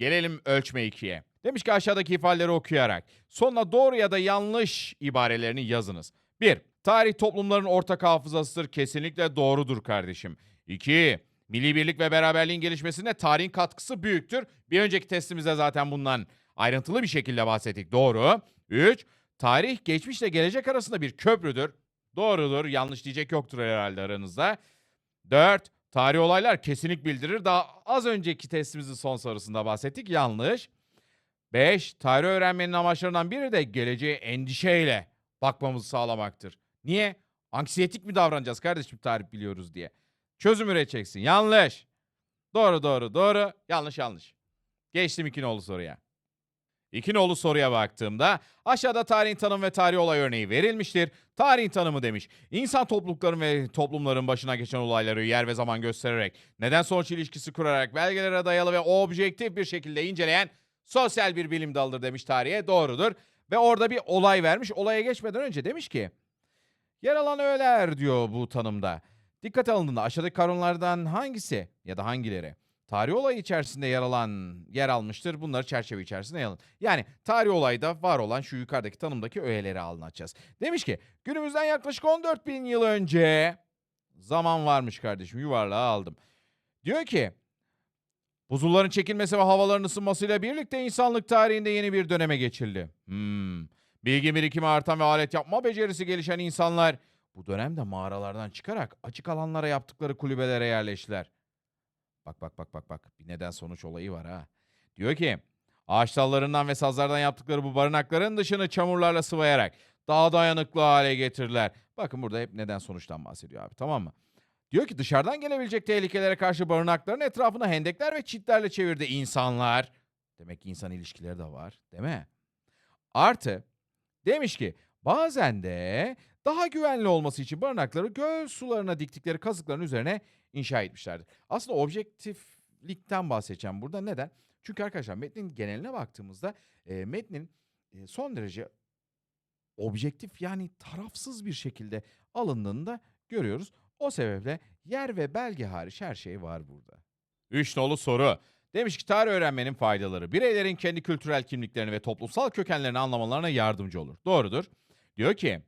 Gelelim ölçme 2'ye. Demiş ki aşağıdaki ifadeleri okuyarak sonuna doğru ya da yanlış ibarelerini yazınız. 1. Tarih toplumların ortak hafızasıdır. Kesinlikle doğrudur kardeşim. 2. Milli birlik ve beraberliğin gelişmesine tarihin katkısı büyüktür. Bir önceki testimizde zaten bundan ayrıntılı bir şekilde bahsettik. Doğru. 3. Tarih geçmişle gelecek arasında bir köprüdür. Doğrudur. Yanlış diyecek yoktur herhalde aranızda. 4. Tarih olaylar kesinlik bildirir. Daha az önceki testimizin son sorusunda bahsettik. Yanlış. 5. Tarih öğrenmenin amaçlarından biri de geleceğe endişeyle bakmamızı sağlamaktır. Niye? Anksiyetik mi davranacağız kardeşim tarih biliyoruz diye. Çözüm üreteceksin. Yanlış. Doğru doğru doğru. Yanlış yanlış. Geçtim iki nolu soruya. İki nolu soruya baktığımda aşağıda tarihin tanım ve tarih olay örneği verilmiştir. Tarihin tanımı demiş. İnsan toplulukların ve toplumların başına geçen olayları yer ve zaman göstererek, neden sonuç ilişkisi kurarak, belgelere dayalı ve objektif bir şekilde inceleyen sosyal bir bilim dalıdır demiş tarihe. Doğrudur. Ve orada bir olay vermiş. Olaya geçmeden önce demiş ki, yer alan öğeler diyor bu tanımda. Dikkat alındığında aşağıdaki kavramlardan hangisi ya da hangileri tarih olayı içerisinde yer alan yer almıştır. Bunları çerçeve içerisinde alın. Yani tarih olayda var olan şu yukarıdaki tanımdaki öğeleri anlatacağız. Demiş ki günümüzden yaklaşık 14 bin yıl önce zaman varmış kardeşim yuvarlağı aldım. Diyor ki buzulların çekilmesi ve havaların ısınmasıyla birlikte insanlık tarihinde yeni bir döneme geçildi. Hmm. Bilgi birikimi artan ve alet yapma becerisi gelişen insanlar bu dönemde mağaralardan çıkarak açık alanlara yaptıkları kulübelere yerleştiler. Bak bak bak bak bak bir neden sonuç olayı var ha. Diyor ki ağaç dallarından ve sazlardan yaptıkları bu barınakların dışını çamurlarla sıvayarak daha dayanıklı hale getirdiler. Bakın burada hep neden sonuçtan bahsediyor abi tamam mı? Diyor ki dışarıdan gelebilecek tehlikelere karşı barınakların etrafını hendekler ve çitlerle çevirdi insanlar. Demek ki insan ilişkileri de var değil mi? Artı demiş ki bazen de daha güvenli olması için barınakları göl sularına diktikleri kazıkların üzerine inşa etmişlerdir. Aslında objektiflikten bahsedeceğim burada. Neden? Çünkü arkadaşlar metnin geneline baktığımızda e, metnin e, son derece objektif yani tarafsız bir şekilde alındığını da görüyoruz. O sebeple yer ve belge hariç her şey var burada. Üç nolu soru. Demiş ki tarih öğrenmenin faydaları. Bireylerin kendi kültürel kimliklerini ve toplumsal kökenlerini anlamalarına yardımcı olur. Doğrudur. Diyor ki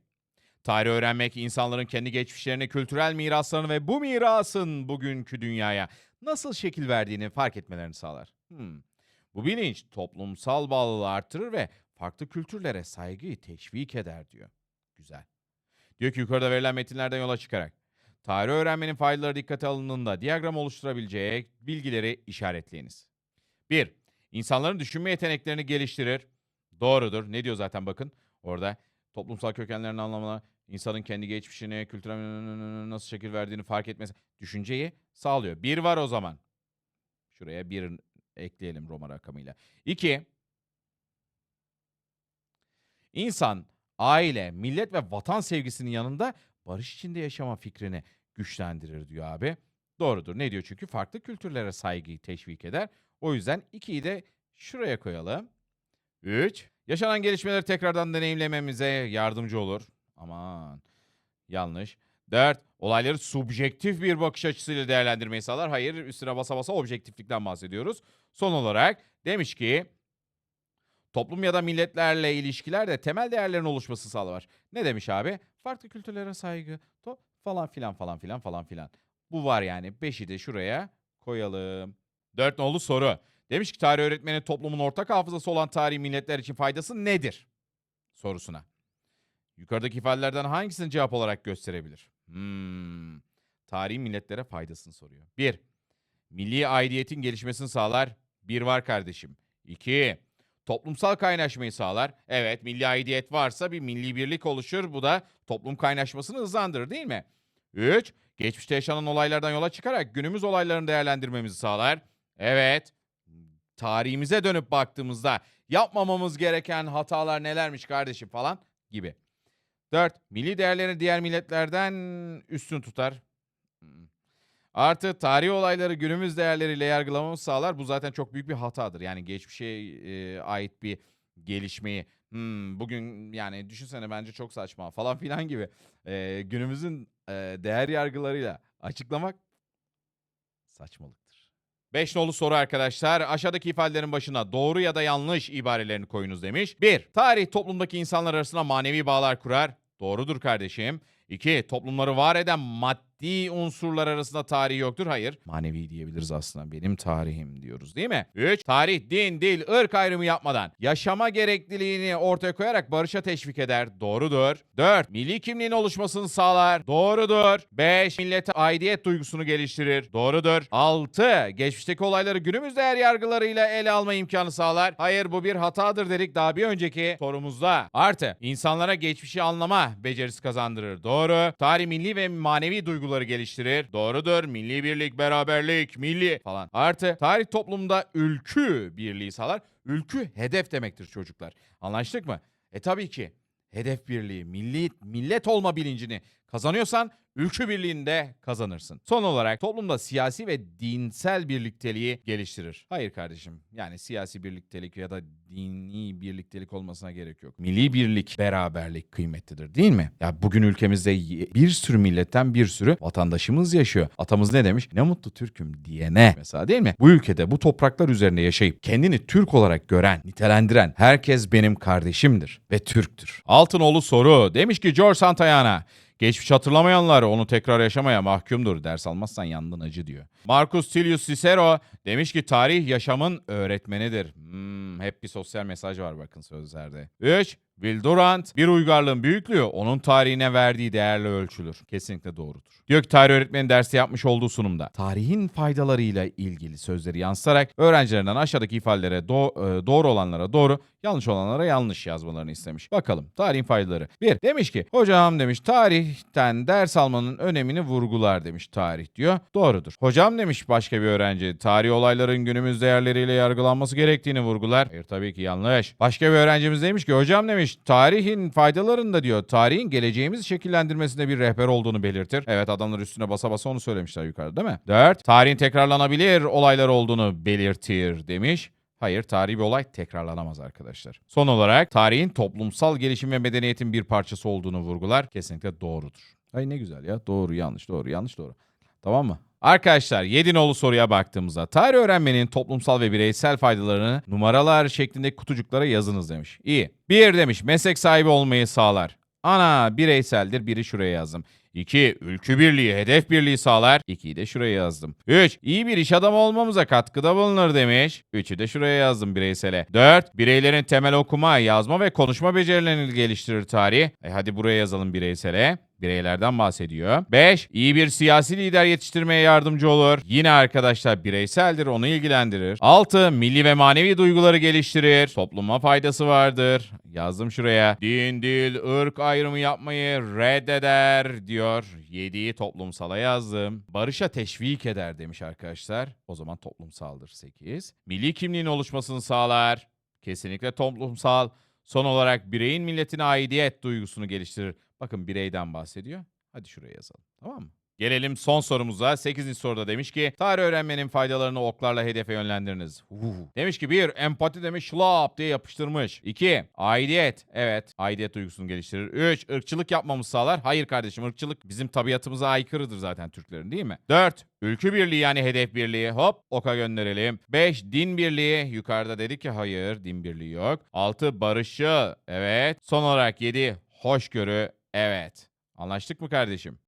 Tarih öğrenmek insanların kendi geçmişlerini, kültürel miraslarını ve bu mirasın bugünkü dünyaya nasıl şekil verdiğini fark etmelerini sağlar. Hmm. Bu bilinç toplumsal bağlılığı artırır ve farklı kültürlere saygıyı teşvik eder diyor. Güzel. Diyor ki yukarıda verilen metinlerden yola çıkarak tarih öğrenmenin faydaları dikkate alındığında diyagram oluşturabileceği bilgileri işaretleyiniz. 1. İnsanların düşünme yeteneklerini geliştirir. Doğrudur. Ne diyor zaten bakın orada toplumsal kökenlerini anlamına, insanın kendi geçmişini, kültürel nasıl şekil verdiğini fark etmesi, düşünceyi sağlıyor. Bir var o zaman. Şuraya bir ekleyelim Roma rakamıyla. İki, insan, aile, millet ve vatan sevgisinin yanında barış içinde yaşama fikrini güçlendirir diyor abi. Doğrudur. Ne diyor çünkü? Farklı kültürlere saygıyı teşvik eder. O yüzden ikiyi de şuraya koyalım. 3. Yaşanan gelişmeleri tekrardan deneyimlememize yardımcı olur. Aman yanlış. 4. Olayları subjektif bir bakış açısıyla değerlendirmeyi sağlar. Hayır üstüne basa basa objektiflikten bahsediyoruz. Son olarak demiş ki toplum ya da milletlerle ilişkilerde temel değerlerin oluşması sağlar. Ne demiş abi? Farklı kültürlere saygı to- falan filan falan filan falan filan. Bu var yani. Beşi de şuraya koyalım. Dört nolu soru. Demiş ki tarih öğretmeni toplumun ortak hafızası olan tarihi milletler için faydası nedir? Sorusuna. Yukarıdaki ifadelerden hangisini cevap olarak gösterebilir? Hmm. Tarihi milletlere faydasını soruyor. 1. Milli aidiyetin gelişmesini sağlar. Bir var kardeşim. 2. Toplumsal kaynaşmayı sağlar. Evet milli aidiyet varsa bir milli birlik oluşur. Bu da toplum kaynaşmasını hızlandırır değil mi? 3. Geçmişte yaşanan olaylardan yola çıkarak günümüz olaylarını değerlendirmemizi sağlar. Evet tarihimize dönüp baktığımızda yapmamamız gereken hatalar nelermiş kardeşim falan gibi. 4. Milli değerlerini diğer milletlerden üstün tutar. Hmm. Artı tarihi olayları günümüz değerleriyle yargılamamız sağlar. Bu zaten çok büyük bir hatadır. Yani geçmişe e, ait bir gelişmeyi hmm, bugün yani düşünsene bence çok saçma falan filan gibi e, günümüzün e, değer yargılarıyla açıklamak saçmalıktır. 5 nolu soru arkadaşlar. Aşağıdaki ifadelerin başına doğru ya da yanlış ibarelerini koyunuz demiş. 1. Tarih toplumdaki insanlar arasında manevi bağlar kurar. Doğrudur kardeşim. 2. Toplumları var eden maddi unsurlar arasında tarih yoktur. Hayır. Manevi diyebiliriz aslında. Benim tarihim diyoruz değil mi? 3. Tarih, din, dil, ırk ayrımı yapmadan yaşama gerekliliğini ortaya koyarak barışa teşvik eder. Doğrudur. 4. Milli kimliğin oluşmasını sağlar. Doğrudur. 5. Millete aidiyet duygusunu geliştirir. Doğrudur. 6. Geçmişteki olayları günümüz değer yargılarıyla ele alma imkanı sağlar. Hayır bu bir hatadır dedik daha bir önceki sorumuzda. Artı. insanlara geçmişi anlama becerisi kazandırır. Doğru. Tarih milli ve manevi duyguları geliştirir. Doğrudur. Milli birlik, beraberlik, milli falan. Artı. Tarih toplumda ülkü birliği sağlar. Ülkü hedef demektir çocuklar. Anlaştık mı? E tabii ki. Hedef birliği, milli, millet olma bilincini kazanıyorsan ülkü birliğinde kazanırsın. Son olarak toplumda siyasi ve dinsel birlikteliği geliştirir. Hayır kardeşim. Yani siyasi birliktelik ya da dini birliktelik olmasına gerek yok. Milli birlik, beraberlik kıymetlidir değil mi? Ya bugün ülkemizde bir sürü milletten bir sürü vatandaşımız yaşıyor. Atamız ne demiş? Ne mutlu Türk'üm diyene. Mesela değil mi? Bu ülkede bu topraklar üzerinde yaşayıp kendini Türk olarak gören, nitelendiren herkes benim kardeşimdir ve Türktür. Altınoğlu soru. Demiş ki George Santayana. Geçmiş hatırlamayanlar onu tekrar yaşamaya mahkumdur. Ders almazsan yandın acı diyor. Marcus Tullius Cicero demiş ki tarih yaşamın öğretmenidir. Hmm, hep bir sosyal mesaj var bakın sözlerde. 3. Will Durant, bir uygarlığın büyüklüğü onun tarihine verdiği değerle ölçülür. Kesinlikle doğrudur. Diyor ki tarih öğretmeni dersi yapmış olduğu sunumda tarihin faydalarıyla ilgili sözleri yansıtarak öğrencilerinden aşağıdaki ifadelere do- e, doğru olanlara doğru, yanlış olanlara yanlış yazmalarını istemiş. Bakalım tarihin faydaları. 1. Demiş ki hocam demiş tarihten ders almanın önemini vurgular demiş tarih diyor. Doğrudur. Hocam demiş başka bir öğrenci tarih olayların günümüz değerleriyle yargılanması gerektiğini vurgular. Hayır tabii ki yanlış. Başka bir öğrencimiz demiş ki hocam demiş tarihin faydalarında diyor tarihin geleceğimizi şekillendirmesinde bir rehber olduğunu belirtir. Evet adamlar üstüne basa basa onu söylemişler yukarıda değil mi? 4. Tarihin tekrarlanabilir olaylar olduğunu belirtir demiş. Hayır, tarihi bir olay tekrarlanamaz arkadaşlar. Son olarak tarihin toplumsal gelişim ve medeniyetin bir parçası olduğunu vurgular. Kesinlikle doğrudur. Ay ne güzel ya. Doğru, yanlış, doğru, yanlış, doğru. Tamam mı? Arkadaşlar 7 nolu soruya baktığımızda tarih öğrenmenin toplumsal ve bireysel faydalarını numaralar şeklindeki kutucuklara yazınız demiş. İyi. 1 demiş meslek sahibi olmayı sağlar. Ana bireyseldir biri şuraya yazdım. 2. Ülkü birliği, hedef birliği sağlar. 2'yi de şuraya yazdım. 3. iyi bir iş adamı olmamıza katkıda bulunur demiş. 3'ü de şuraya yazdım bireysele. 4. Bireylerin temel okuma, yazma ve konuşma becerilerini geliştirir tarih. E hadi buraya yazalım bireysele. Bireylerden bahsediyor. 5. İyi bir siyasi lider yetiştirmeye yardımcı olur. Yine arkadaşlar bireyseldir, onu ilgilendirir. 6. Milli ve manevi duyguları geliştirir. Topluma faydası vardır. Yazdım şuraya. Din, dil, ırk ayrımı yapmayı reddeder diyor. 7'yi toplumsala yazdım. Barışa teşvik eder demiş arkadaşlar. O zaman toplumsaldır 8. Milli kimliğin oluşmasını sağlar. Kesinlikle toplumsal. Son olarak bireyin milletine aidiyet duygusunu geliştirir. Bakın bireyden bahsediyor. Hadi şuraya yazalım. Tamam mı? Gelelim son sorumuza. 8. soruda demiş ki tarih öğrenmenin faydalarını oklarla hedefe yönlendiriniz. Uhu. Demiş ki 1. Empati demiş şlap diye yapıştırmış. 2. Aidiyet. Evet. Aidiyet duygusunu geliştirir. 3. ırkçılık yapmamızı sağlar. Hayır kardeşim ırkçılık bizim tabiatımıza aykırıdır zaten Türklerin değil mi? 4. Ülkü birliği yani hedef birliği. Hop oka gönderelim. 5. Din birliği. Yukarıda dedik ki hayır din birliği yok. 6. Barışı. Evet. Son olarak 7. Hoşgörü. Evet. Anlaştık mı kardeşim?